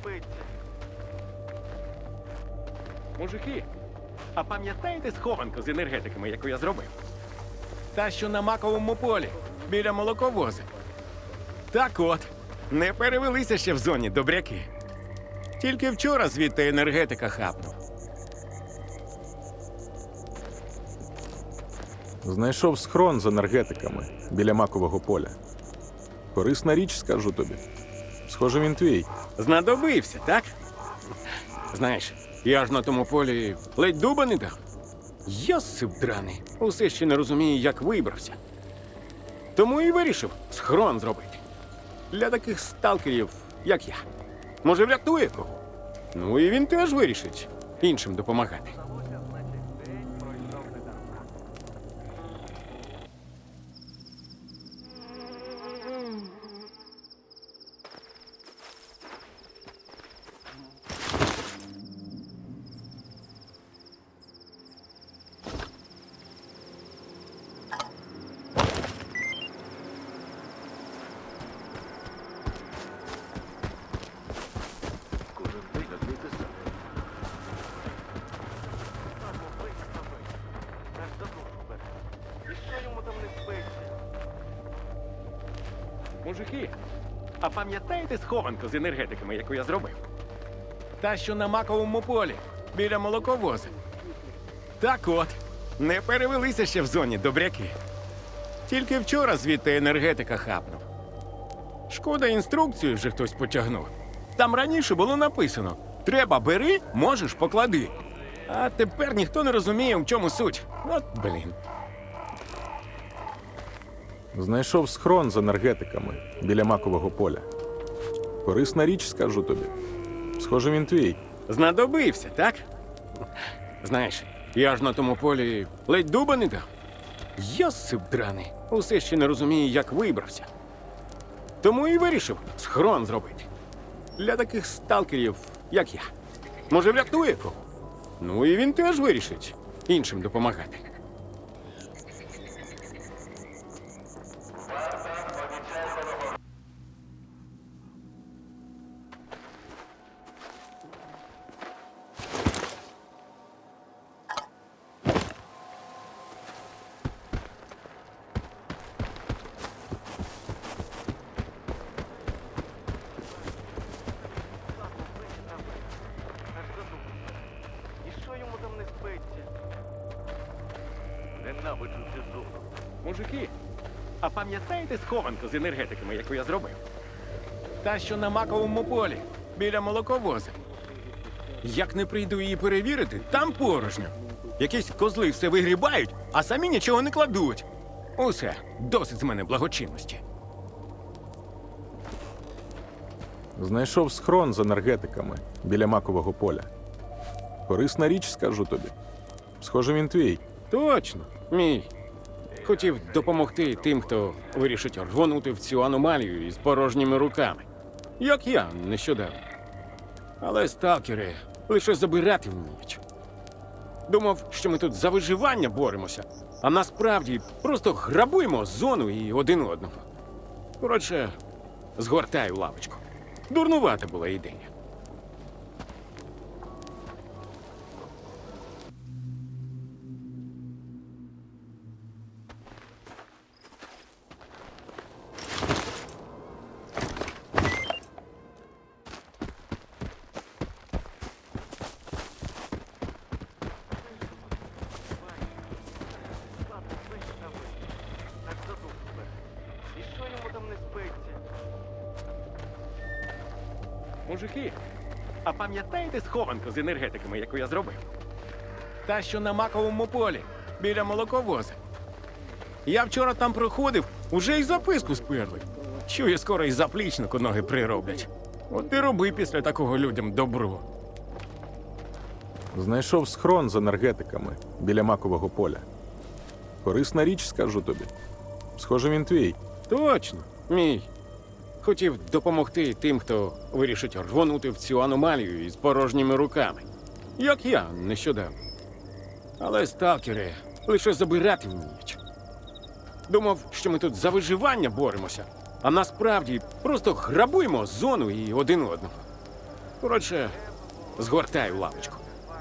спиться? Мужики, а пам'ятаєте схованку з енергетиками, яку я зробив? Та, що на маковому полі, біля молоковоза. Так от, не перевелися ще в зоні добряки. Тільки вчора звідти енергетика хапнув. Знайшов схрон з енергетиками біля макового поля. Корисна річ, скажу тобі. Схоже, він твій. Знадобився, так? Знаєш, я ж на тому полі ледь дуба не дав. Йосип драний. Усе ще не розумію, як вибрався. Тому і вирішив схрон зробити. Для таких сталкерів, як я. Може, врятує кого? Ну і він теж вирішить іншим допомагати. Мужики, а пам'ятаєте схованку з енергетиками, яку я зробив? Та, що на маковому полі, біля молоковоза. Так от, не перевелися ще в зоні добряки. Тільки вчора звідти енергетика хапнув. Шкода, інструкцію вже хтось потягнув. Там раніше було написано: треба бери, можеш поклади. А тепер ніхто не розуміє, в чому суть. От блін. Знайшов схрон з енергетиками біля макового поля. Корисна річ, скажу тобі. Схоже, він твій. Знадобився, так? Знаєш, я ж на тому полі ледь дуба не дав. Йосип драний. Усе ще не розумію, як вибрався. Тому і вирішив схрон зробити. Для таких сталкерів, як я. Може, врятує кого? Ну і він теж вирішить іншим допомагати. Ненавиджу цю зону. Мужики, а пам'ятаєте схованку з енергетиками, яку я зробив? Та, що на маковому полі, біля молоковоза. Як не прийду її перевірити, там порожньо. Якісь козли все вигрібають, а самі нічого не кладуть. Усе, досить з мене благочинності. Знайшов схрон з енергетиками біля макового поля. Корисна річ, скажу тобі. Схоже, він твій. Точно, мій. Хотів допомогти тим, хто вирішить рвонути в цю аномалію із порожніми руками. Як я нещодавно. Але сталкери лише забирати вміють. Думав, що ми тут за виживання боремося, а насправді просто грабуємо зону і один одного. Коротше, згортаю лавочку. Дурнувата була ідея. Мужики, а пам'ятаєте схованку з енергетиками, яку я зробив? Та, що на маковому полі, біля молоковоза. Я вчора там проходив, уже й записку сперли. Чую, скоро і заплічнику ноги прироблять. От і роби після такого людям добро. Знайшов схрон з енергетиками біля макового поля. Корисна річ, скажу тобі. Схоже, він твій. Точно, мій. Хотів допомогти тим, хто вирішить рвонути в цю аномалію із порожніми руками. Як я нещодавно. Але сталкери лише забирати вміють. Думав, що ми тут за виживання боремося, а насправді просто грабуємо зону і один одного. Коротше, згортаю лавочку.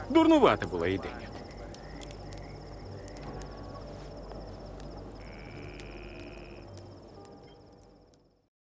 Дурнувата була ідея.